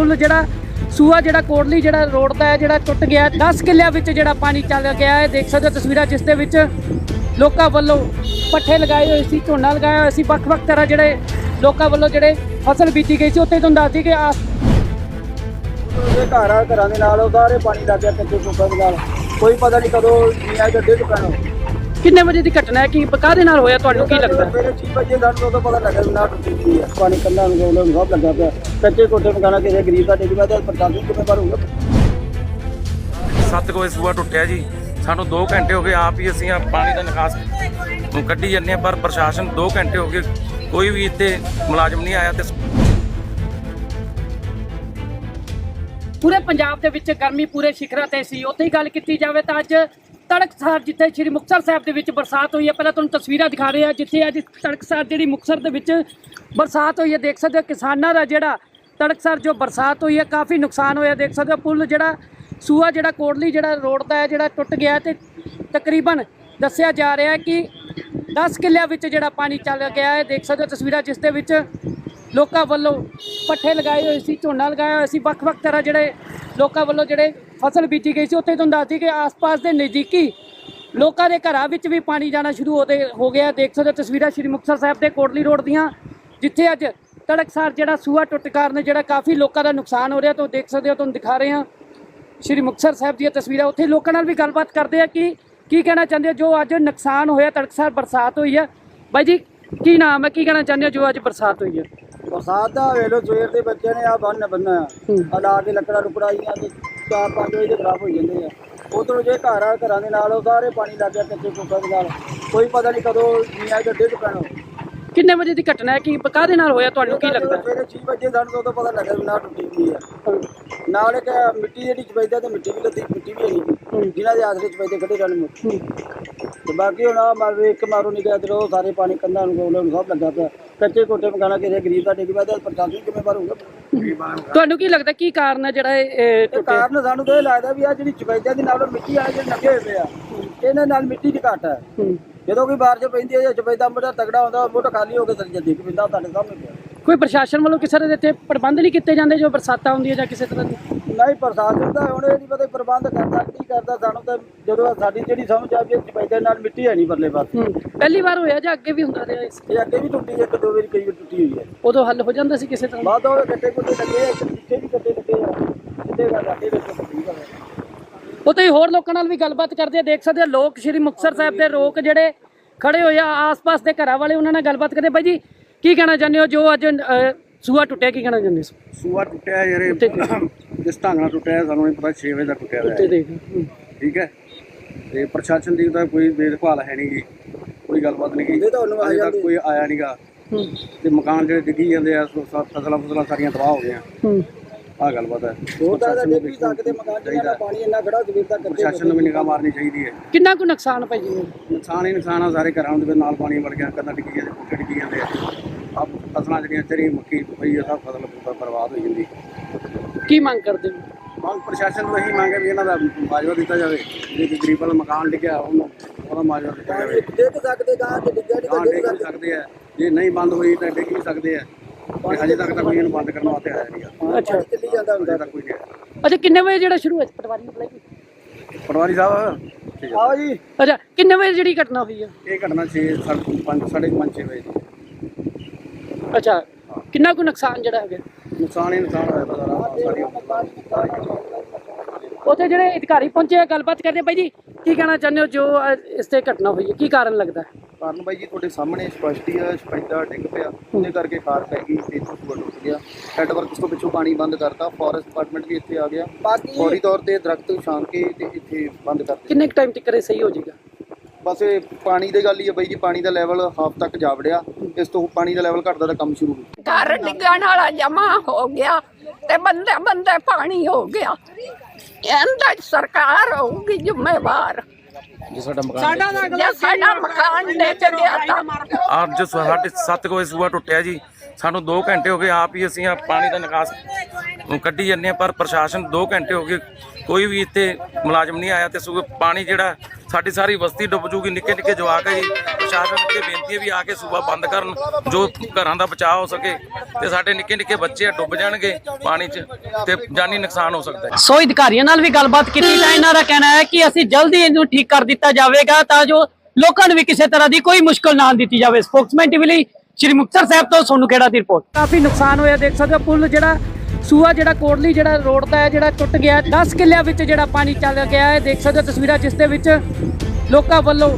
ਪੁਲ ਜਿਹੜਾ ਸੂਆ ਜਿਹੜਾ ਕੋਟਲੀ ਜਿਹੜਾ ਰੋਡ ਦਾ ਜਿਹੜਾ ਟੁੱਟ ਗਿਆ ਹੈ। 10 ਕਿੱਲਿਆਂ ਵਿੱਚ ਜਿਹੜਾ ਪਾਣੀ ਚੱਲ ਗਿਆ ਹੈ। ਦੇਖ ਸਕਦੇ ਹੋ ਤਸਵੀਰਾਂ ਜਿਸ ਦੇ ਵਿੱਚ ਲੋਕਾਂ ਵੱਲੋਂ ਪੱਠੇ ਲਗਾਏ ਹੋਏ ਸੀ ਝੋਨਾ ਲਗਾਇਆ ਹੋਇਆ ਸੀ। ਵੱਖ-ਵੱਖ ਤਰ੍ਹਾਂ ਜਿਹੜੇ ਲੋਕਾਂ ਵੱਲੋਂ ਜਿਹੜੇ ਫਸਲ ਬੀਜੀ ਗਈ ਸੀ ਉੱਥੇ ਤੁਹਾਨੂੰ ਦੱਸਦੀ ਕਿ ਆਸ ਉਹਦੇ ਘਰ ਆ ਘਰਾਂ ਦੇ ਨਾਲ ਉਹ ਸਾਰੇ ਪਾਣੀ ਲੱਗ ਗਿਆ ਕੱਚੇ ਸੁੱਕਾ ਦੇ ਨਾਲ। ਕੋਈ ਪਤਾ ਨਹੀਂ ਕਦੋਂ ਨੀਆਂ ਚ ਡਿੱਗ ਪੈਣਾ। ਕਿੰਨੇ ਵਜੇ ਦੀ ਘਟਨਾ ਹੈ? ਕੀ ਕਾਹਦੇ ਨਾਲ ਹੋਇਆ? ਤੁਹਾਨੂੰ ਕੀ ਲੱਗਦਾ? ਮੇਰੇ 6 ਵਜੇ ਸਾਨੂੰ ਉਦੋਂ ਪਤਾ ਲੱਗਾ ਨਾ ਟੁੱਟੀ ਪਾਣੀ ਕੰਨਾਂ ਨੂੰ ਉਹਨਾਂ ਨੂੰ ਸਭ ਲੱਗਾ ਪਿਆ। ਕੱਚੇ ਕੋਠੇ ਮਕਾਨਾ ਕਿਸੇ ਗਰੀਬ ਦਾ ਡਿੱਗ ਪਿਆ ਤੇ ਪ੍ਰਸ਼ਾਸਨ ਕਿਵੇਂ ਭਰੂਗਾ? ਸੱਤ ਕੁ ਵਜੇ ਸੂਆ ਟੁੱਟਿਆ ਜੀ। ਸਾਨੂੰ 2 ਘੰਟੇ ਹੋ ਗਏ ਆਪ ਹੀ ਅਸੀਂ ਆ ਪਾਣੀ ਦਾ ਨਿਕਾਸ ਨੂੰ ਕੱਢੀ ਜੰਨੇ ਪਰ ਪ੍ਰਸ਼ਾਸਨ 2 ਘੰਟੇ ਹੋ ਗਏ ਕੋਈ ਵੀ ਇੱਥੇ ਮੁਲਾਜ਼ਮ ਨਹੀਂ ਆਇਆ ਤੇ ਪੂਰੇ ਪੰਜਾਬ ਦੇ ਵਿੱਚ ਗਰਮੀ ਪੂਰੇ ਸਿਖਰਾਂ ਤੇ ਸੀ। ਉੱਥੇ ਹੀ ਗੱਲ ਕੀਤੀ ਜਾਵੇ ਤਾਂ ਅੱਜ ਤੜਕਸਾਰ ਜਿੱਥੇ ਸ੍ਰੀ ਮੁਕਤਸਰ ਸਾਹਿਬ ਦੇ ਵਿੱਚ ਬਰਸਾਤ ਹੋਈ ਹੈ ਪਹਿਲਾਂ ਤੁਹਾਨੂੰ ਤਸਵੀਰਾਂ ਦਿਖਾ ਰਹੇ ਆ ਜਿੱਥੇ ਅੱਜ ਤੜਕਸਾਰ ਜਿਹੜੀ ਮੁਕਤਸਰ ਦੇ ਵਿੱਚ ਬਰਸਾਤ ਹੋਈ ਹੈ ਦੇਖ ਸਕਦੇ ਹੋ ਕਿਸਾਨਾਂ ਦਾ ਜਿਹੜਾ ਤੜਕਸਾਰ ਜੋ ਬਰਸਾਤ ਹੋਈ ਹੈ, ਕਾਫੀ ਨੁਕਸਾਨ ਹੋਇਆ, ਦੇਖ ਸਕਦੇ ਹੋ, ਪੁਲ ਜਿਹੜਾ ਸੂਆ ਜਿਹੜਾ ਕੋਟਲੀ ਜਿਹੜਾ ਰੋਡ ਦਾ ਹੈ, ਜਿਹੜਾ ਟੁੱਟ ਗਿਆ ਹੈ ਤੇ ਤਕਰੀਬਨ ਦੱਸਿਆ ਜਾ ਰਿਹਾ ਹੈ ਕਿ 10 ਕਿੱਲਿਆਂ ਵਿੱਚ ਜਿਹੜਾ ਪਾਣੀ ਚੱਲ ਗਿਆ ਹੈ। ਦੇਖ ਸਕਦੇ ਹੋ ਤਸਵੀਰਾਂ ਜਿਸ ਦੇ ਵਿੱਚ ਲੋਕਾਂ ਵੱਲੋਂ ਪੱਠੇ ਲਗਾਏ ਹੋਏ ਸੀ, ਝੋਨਾ ਲਗਾਇਆ ਹੋਇਆ ਸੀ, ਵੱਖ-ਵੱਖ ਤਰ੍ਹਾਂ ਜਿਹੜੇ ਲੋਕਾਂ ਵੱਲੋਂ ਜਿਹੜੇ ਫਸਲ ਬੀਜੀ ਗਈ ਸੀ, ਉੱਥੇ ਤੁਹਾਨੂੰ ਦੱਸਦੀ ਕਿ ਆਸ-ਪਾਸ ਦੇ ਨਜ਼ਦੀਕੀ ਲੋਕਾਂ ਦੇ ਘਰਾਂ ਵਿੱਚ ਵੀ ਪਾਣੀ ਜਾਣਾ ਸ਼ੁਰੂ ਹੋਦੇ ਹੋ ਗਿਆ ਦੇਖ ਸਕਦੇ ਹੋ ਤਸਵੀਰਾਂ ਸ਼੍ਰੀ ਮੁਕਤਸਰ ਸਾਹਿਬ ਦੇ ਕੋਟਲੀ ਰੋਡ ਦੀਆਂ, ਜਿੱਥੇ ਅੱਜ ਤੜਕਸਾਰ ਜਿਹੜਾ ਸੂਆ ਟੁੱਟ ਕਾਰਨ ਜਿਹੜਾ ਕਾਫੀ ਲੋਕਾਂ ਦਾ ਨੁਕਸਾਨ ਹੋ ਰਿਹਾ ਤੋਂ ਦੇਖ ਸਕਦੇ ਹੋ ਤੁਹਾਨੂੰ ਦਿਖਾ ਰਹੇ ਹਾਂ। ਸ਼੍ਰੀ ਮੁਕਤਸਰ ਸਾਹਿਬ ਦੀਆਂ ਤਸਵੀਰਾਂ ਉੱਥੇ ਲੋਕਾਂ ਨਾਲ ਵੀ ਗੱਲਬਾਤ ਕਰਦੇ ਆ ਕਿ ਕੀ ਕਹਿਣਾ ਚਾਹੁੰਦੇ ਹੋ? ਜੋ ਅੱਜ ਨੁਕਸਾਨ ਹੋਇਆ ਤੜਕਸਾਰ ਬਰਸਾਤ ਹੋਈ ਹੈ। ਬਾਈ ਜੀ ਕੀ ਨਾਮ ਹੈ? ਕੀ ਕਹਿਣਾ ਚਾਹੁੰਦੇ ਹੋ ਜੋ ਅੱਜ ਬਰਸਾਤ ਹੋਈ ਹੈ? ਬਰਸਾਤ ਦਾ ਵੇਲੋ ਸਵੇਰ ਦੇ ਬੱਚੇ ਨੇ ਆ ਬੰਨ ਬੰਨਾ ਆ ਲਾ ਕੇ ਲੱਕੜਾਂ ਆਈਆਂ ਤੇ 4-5 ਵਜੇ ਦੇ ਖਰਾਬ ਹੋ ਜਾਂਦੇ ਆ। ਉਧਰੋਂ ਜੇ ਘਰ ਆ ਘਰਾਂ ਦੇ ਨਾਲ ਉਹ ਸਾਰੇ ਪਾਣੀ ਲੱਗ ਗਿਆ ਕੱਚੇ ਸੁੱਕਾ ਦੇ ਨਾਲ। ਕੋਈ ਪਤਾ ਨਹੀਂ ਕਦੋਂ ਨੀਆਂ ਚ ਡਿੱਗ ਪੈਣਾ। ਕਿੰਨੇ ਵਜੇ ਦੀ ਘਟਨਾ ਹੈ? ਕੀ ਕਾਹਦੇ ਨਾਲ ਹੋਇਆ? ਤੁਹਾਨੂੰ ਕੀ ਲੱਗਦਾ? ਸਵੇਰੇ 6 ਵਜੇ ਸਾਨੂੰ ਉਦੋਂ ਪਤਾ ਲੱਗਾ ਵੀ ਨਾ ਟੁੱਟੀ ਹੋਈ ਹੈ ਨਾਲ ਇੱਕ ਮਿੱਟੀ ਜਿਹੜੀ ਚਪੈਦਾ ਤੇ ਮਿੱਟੀ ਵੀ ਲੱਦੀ ਮਿੱਟੀ ਵੀ ਨਹੀਂ ਜਿਨ੍ਹਾਂ ਦੇ ਆਸਰੇ ਚਪੈਦੇ ਕੱਢੇ ਜਾਣ ਮੁੱਠੀ ਤੇ ਬਾਕੀ ਹੁਣ ਆ ਮਾਰੇ ਇੱਕ ਮਾਰੋ ਨਹੀਂ ਗਿਆ ਤੇ ਉਹ ਸਾਰੇ ਪਾਣੀ ਕੰਨਾਂ ਨੂੰ ਉਹਨਾਂ ਨੂੰ ਸਭ ਲੱਗਾ ਪਿਆ। ਕੱਚੇ ਕੋਠੇ ਮਕਾਨਾ ਕਿਸੇ ਗਰੀਬ ਦਾ ਡਿੱਗ ਪਿਆ ਤੇ ਪ੍ਰਸ਼ਾਸਨ ਕਿਵੇਂ ਭਰੂਗਾ ਤੁਹਾਨੂੰ ਕੀ ਲੱਗਦਾ ਕੀ ਕਾਰਨ ਹੈ ਜਿਹੜਾ ਇਹ ਟੁੱਟਿਆ? ਕਾਰਨ ਸਾਨੂੰ ਤਾਂ ਇਹ ਲੱਗਦਾ ਵੀ ਆ ਜਿਹੜੀ ਚਪੈਦਾ ਦੇ ਨਾਲ ਮਿੱਟੀ ਆ ਜਿਹੜੇ ਲੱਗੇ ਹੋਏ ਆ ਇਹਨਾਂ ਨਾਲ ਮਿੱਟੀ ਦੀ ਘੱਟ ਹੂੰ। ਜਦੋਂ ਕੋਈ ਬਾਰਿਸ਼ ਪੈਂਦੀ ਹੈ ਚਪੈਦਾ ਮੁੰਡਾ ਤਗੜਾ ਹੁੰਦਾ ਮੁੱਢ ਖਾਲੀ ਹੋ ਕੇ ਸਰ ਡਿੱਗ ਪੈਂਦਾ ਉਹ ਤੁਹਾਡੇ ਸਾਹਮਣੇ ਪਿਆ। ਕੋਈ ਪ੍ਰਸ਼ਾਸਨ ਵੱਲੋਂ ਕਿਸੇ ਦੇ ਇੱਥੇ ਪ੍ਰਬੰਧ ਨਹੀਂ ਕੀਤੇ ਜਾਂਦੇ ਜੋ ਬਰਸਾਤਾਂ ਹੁੰਦੀਆਂ ਜਾਂ ਕਿਸੇ ਤਰ੍ਹਾਂ ਦੀ? ਨਹੀਂ ਪ੍ਰਸ਼ਾਸਨ ਦਾ ਹੁਣ ਇਹ ਨਹੀਂ ਪਤਾ ਪ੍ਰਬੰਧ ਕਰਦਾ ਕੀ ਕਰਦਾ ਸਾਨੂੰ ਤਾਂ ਜਦੋਂ ਸਾਡੀ ਜਿਹੜੀ ਸਮਝ ਆ ਵੀ ਚਪੈਦੇ ਨਾਲ ਮਿੱਟੀ ਹੈ ਨਹੀਂ ਪਰਲੇ ਪਾਸੇ। ਪਹਿਲੀ ਵਾਰ ਹੋਇਆ ਜਾਂ ਅੱਗੇ ਵੀ ਹੁੰਦਾ ਰਿਹਾ ਇਸ? ਇਹ ਅੱਗੇ ਵੀ ਟੁੱਟੀ ਇੱਕ ਦੋ ਵਾਰੀ ਕਈ ਵਾਰ ਟੁੱਟੀ ਹੋਈ ਹੈ। ਉਦੋਂ ਹੱਲ ਹੋ ਜਾਂਦਾ ਸੀ ਕਿਸੇ ਤਰ੍ਹਾਂ? ਬਾਅਦ ਉਹ ਕੱਟੇ ਕੁੱਟੇ ਲੱਗੇ ਆ ਇੱਕ ਪਿੱਛੇ ਵੀ ਕੱਟੇ ਲੱਗੇ ਆ। ਕਿਤੇ ਦਾ ਸਾਡੇ ਵਿੱਚ ਟੁੱਟੀ ਹੈ ਉੱਥੇ ਹੋਰ ਲੋਕਾਂ ਨਾਲ ਵੀ ਗੱਲਬਾਤ ਕਰਦੇ ਆ ਦੇਖ ਸਕਦੇ ਆ ਲੋਕ ਸ਼੍ਰੀ ਮੁਕਤਸਰ ਸਾਹਿਬ ਦੇ ਲੋਕ ਜਿਹੜੇ ਖੜੇ ਹੋਏ ਆ ਆਸ-ਪਾਸ ਦੇ ਘਰਾਂ ਵਾਲੇ ਉਹਨਾਂ ਨਾਲ ਗੱਲਬਾਤ ਕਰਦੇ ਬਾਈ ਜੀ ਕੀ ਕਹਿਣਾ ਚਾਹੁੰਦੇ ਹੋ? ਜੋ ਅੱਜ ਸੂਆ ਟੁੱਟਿਆ ਕੀ ਕਹਿਣਾ ਚਾਹੁੰਦੇ ਹੋ? ਸੂਆ ਟੁੱਟਿਆ ਯਾਰ ਜਿਸ ਢੰਗ ਨਾਲ ਟੁੱਟਿਆ ਸਾਨੂੰ ਨਹੀਂ ਪਤਾ 6 ਵਜੇ ਦਾ ਟੁੱਟਿਆ ਹੋਇਆ। ਠੀਕ ਹੈ? ਤੇ ਪ੍ਰਸ਼ਾਸਨ ਦੀ ਤਾਂ ਕੋਈ ਦੇਖਭਾਲ ਹੈ ਨਹੀਂਗੀ ਕੋਈ ਗੱਲਬਾਤ ਨਹੀਂ ਇਹਦੇ ਤਾਂ ਉਹਨੂੰ ਆ ਅਜੇ ਤੱਕ। ਕੋਈ ਆਇਆ ਨਹੀਂਗਾ ਤੇ ਮਕਾਨ ਜਿਹੜੇ ਡਿੱਗੀ ਜਾਂਦੇ ਆ ਫਸਲਾਂ ਫਸਲਾਂ ਸਾਰੀਆਂ ਤਬਾਹ ਹੋ ਗਈਆਂ। ਆਹ ਗੱਲਬਾਤ ਹੈ। ਉਹ ਤਾਂ ਇਹਦਾ ਡਿੱਗ ਵੀ ਸਕਦੇ ਮਕਾਨ ਜਿਹਨਾਂ ਦਾ ਪਾਣੀ ਇੰਨਾ ਖੜਾ ਸਵੇਰ ਤੱਕ ਕੱਚੇ ਪ੍ਰਸ਼ਾਸਨ ਨੂੰ ਵੀ ਨਿਗਾਹ ਮਾਰਨੀ ਚਾਹੀਦੀ ਹੈ। ਕਿੰਨਾ ਕੁ ਨੁਕਸਾਨ ਭਾਈ ਜੀ? ਨੁਕਸਾਨ ਹੀ ਨੁਕਸਾਨ ਆ ਸਾਰੇ ਘਰਾਂ ਦੇ ਨਾਲ ਪਾਣੀ ਵੜ ਗਿਆ ਕੰਨਾਂ ਡਿੱਗੀ ਜਾਂਦੇ ਪੁੱਟੇ ਡਿੱਗੀ ਜਾਂਦੇ ਆ। ਫਸਲਾਂ ਜਿਹੜੀਆਂ ਚਰੀ ਮੱਕੀ ਪਈ ਆ ਸਭ ਫਸਲ ਪੂਰਾ ਬਰਬਾਦ ਹੋ ਜਾਂਦੀ। ਕੀ ਮੰਗ ਕਰਦੇ ਹੋ? ਮੰਗ ਪ੍ਰਸ਼ਾਸਨ ਨੂੰ ਇਹੀ ਮੰਗ ਹੈ ਵੀ ਇਹਨਾਂ ਦਾ ਮਾਜਵਾ ਦਿੱਤਾ ਜਾਵੇ। ਜੇ ਕੋਈ ਗਰੀਬਾਂ ਦਾ ਮਕਾਨ ਡਿੱਗਿਆ ਉਹਨੂੰ ਉਹਦਾ ਮਾਜਵਾ ਦਿੱਤਾ ਜਾਵੇ। ਡਿੱਗ ਸਕਦੇ ਗਾਂ ਤੇ ਡਿੱਗਿਆ ਨਹੀਂ ਹਾਂ ਤਾਂ ਡਿੱਗ ਸਕਦੇ ਆ। ਜੇ ਨਹੀਂ ਬੰਦ ਹੋਈ ਤਾਂ ਡਿੱਗ ਵੀ ਸਕਦੇ ਆ। ਤੇ ਹਜੇ ਤੱਕ ਤਾਂ ਕੋਈ ਇਹਨੂੰ ਬੰਦ ਕਰਨ ਵਾਸਤੇ ਆਇਆ ਨਹੀਂਗਾ ਅੱਛਾ। ਚੱਲੀ ਜਾਂਦਾ ਹੁੰਦਾ। ਹਜੇ ਤੱਕ ਕੋਈ ਨਹੀਂ ਆਇਆ। ਅੱਛਾ ਕਿੰਨੇ ਵਜੇ ਜਿਹੜਾ ਸ਼ੁਰੂ ਹੋਇਆ ਸੀ ਪਟਵਾਰੀ ਨੂੰ ਬੁਲਾਈ? ਪਟਵਾਰੀ ਸਾਹਿਬ ਠੀਕ ਆਓ ਜੀ। ਅੱਛਾ ਕਿੰਨੇ ਵਜੇ ਜਿਹੜੀ ਘਟਨਾ ਹੋਈ ਹੈ ਇਹ ਘਟਨਾ 6 5 5:30 6 ਵਜੇ ਦੀ। ਅੱਛਾ ਕਿੰਨਾ ਕੁ ਨੁਕਸਾਨ ਜਿਹੜਾ ਹੋ ਗਿਆ ਨੁਕਸਾਨ ਹੀ ਨੁਕਸਾਨ ਹੋਇਆ ਉੱਥੇ ਜਿਹੜੇ ਅਧਿਕਾਰੀ ਪਹੁੰਚੇ ਆ ਗੱਲਬਾਤ ਕਰਦੇ ਆ। ਬਾਈ ਜੀ ਕੀ ਕਹਿਣਾ ਚਾਹੁੰਦੇ ਹੋ ਜੋ ਅ, ਇਸ ਤੇ ਘਟਨਾ ਹੋਈ ਹੈ ਕੀ ਕਾਰਨ ਲੱਗਦਾ? ਹੈ? ਕਾਰਨ ਬਾਈ ਜੀ ਤੁਹਾਡੇ ਸਾਹਮਣੇ ਸਪਸ਼ਟ ਹੀ ਆ ਸਪੈਦਾ ਡਿੱਗ ਪਿਆ। ਉਹਦੇ ਕਰਕੇ ਕਾਰ ਪੈ ਗਈ ਤੇ ਸੂਆ ਟੁੱਟ ਗਿਆ। ਹੈਡਵਰਕਸ ਤੋਂ ਪਿੱਛੋਂ ਪਾਣੀ ਬੰਦ ਕਰਤਾ ਫੋਰੈਸਟ ਡਿਪਾਰਟਮੈਂਟ ਵੀ ਇੱਥੇ ਆ ਗਿਆ। ਬਾਕੀ ਫੌਰੀ ਤੌਰ ਤੇ ਦਰਖਤ ਛਾਂ ਕੇ ਤੇ ਇੱਥੇ ਬੰਦ ਕਰ ਦਿੱਤੇ। ਕਿੰਨੇ ਕੁ ਟਾਈਮ ਤੱਕ ਇਹ ਸਹੀ ਹੋ ਜਾਏਗਾ? ਬਸ ਇਹ ਪਾਣੀ ਦੀ ਗੱਲ ਹੀ ਆ ਬਾਈ ਜੀ ਪਾਣੀ ਦਾ ਲੈਵਲ ਹਾਫ ਤੱਕ ਜਾ ਵੜਿਆ। ਇਸ ਤੋਂ ਪਾਣੀ ਦਾ ਲੈਵਲ ਘਟਦਾ ਤਾਂ ਕੰਮ ਸ਼ੁਰੂ ਹੋ ਘਰ ਡਿੱਗਣ ਵਾਲਾ ਜਮਾ ਹੋ ਗਿਆ ਤੇ ਬੰਦੇ ਬੰਦੇ ਪਾਣੀ ਹੋ ਗਿਆ। ਇਹਦਾ ਸਰਕਾਰ ਹੋਊਗੀ ਜ਼ਿੰਮੇਵਾਰ। ਜੇ ਸਾਡਾ ਮਕਾਨ ਜੇ ਸਾਡਾ ਮਕਾਨ ਡਿੱਗ ਗਿਆ ਤਾਂ। ਅੱਜ ਸੱਤ ਕੁ ਵਜੇ ਸੂਆ ਟੁੱਟਿਆ ਜੀ ਸਾਨੂੰ 2 ਘੰਟੇ ਹੋ ਗਏ ਆਪ ਹੀ ਅਸੀਂ ਪਾਣੀ ਦਾ ਨਿਕਾਸ ਨੂੰ ਕੱਢੀ ਜੰਨੇ ਪਰ ਪ੍ਰਸ਼ਾਸਨ 2 ਘੰਟੇ ਹੋ ਗਏ ਕੋਈ ਵੀ ਇੱਥੇ ਮੁਲਾਜ਼ਮ ਨਹੀਂ ਆਇਆ ਤੇ ਸਗੋਂ ਪਾਣੀ ਜਿਹੜਾ ਸਾਡੀ ਸਾਰੀ ਬਸਤੀ ਡੁੱਬ ਜੂਗੀ ਨਿੱਕੇ ਨਿੱਕੇ ਜਵਾਕ ਹੈ ਜੀ। ਪ੍ਰਸ਼ਾਸਨ ਅੱਗੇ ਬੇਨਤੀ ਹੈ ਵੀ ਆ ਕੇ ਸੂਬਾ ਬੰਦ ਕਰਨ ਜੋ ਘਰਾਂ ਦਾ ਬਚਾਅ ਹੋ ਸਕੇ ਤੇ ਸਾਡੇ ਨਿੱਕੇ ਨਿੱਕੇ ਬੱਚੇ ਆ ਡੁੱਬ ਜਾਣਗੇ ਪਾਣੀ 'ਚ ਤੇ ਜਾਨੀ ਨੁਕਸਾਨ ਹੋ ਸਕਦਾ ਹੈ। ਸੋ ਅਧਿਕਾਰੀਆਂ ਨਾਲ ਵੀ ਗੱਲਬਾਤ ਕੀਤੀ ਤਾਂ ਇਹਨਾਂ ਦਾ ਕਹਿਣਾ ਹੈ ਕਿ ਅਸੀਂ ਜਲਦੀ ਇਹਨੂੰ ਠੀਕ ਕਰ ਦਿੱਤਾ ਜਾਵੇਗਾ ਤਾਂ ਜੋ ਲੋਕਾਂ ਨੂੰ ਵੀ ਕਿਸੇ ਤਰ੍ਹਾਂ ਦੀ ਕੋਈ ਮੁਸ਼ਕਲ ਨਾ ਦਿੱਤੀ ਜਾਵੇ। ਸਪੋਕਸਮੈਨ ਟੀਵੀ ਲਈ ਸ਼੍ਰੀ ਮੁਕਤਸਰ ਸਾਹਿਬ ਤੋਂ ਸੋਨੂ ਖੇੜਾ ਦੀ ਰਿਪੋਰਟ। ਕਾਫੀ ਨੁਕਸਾਨ ਹੋਇਆ ਦੇਖ ਸਕਦੇ ਹੋ ਪੁਲ ਜਿਹੜਾ ਸੂਆ ਜਿਹੜਾ ਕੋਟਲੀ ਜਿਹੜਾ ਰੋਡ ਦਾ ਹੈ, ਜਿਹੜਾ ਟੁੱਟ ਗਿਆ 10 ਕਿੱਲਿਆਂ ਵਿੱਚ ਜਿਹੜਾ ਪਾਣੀ ਚੱਲ ਗਿਆ ਹੈ। ਦੇਖ ਸਕਦੇ ਹੋ ਤਸਵੀਰਾਂ ਜਿਸ ਦੇ ਵਿੱਚ ਲੋਕਾਂ ਵੱਲੋਂ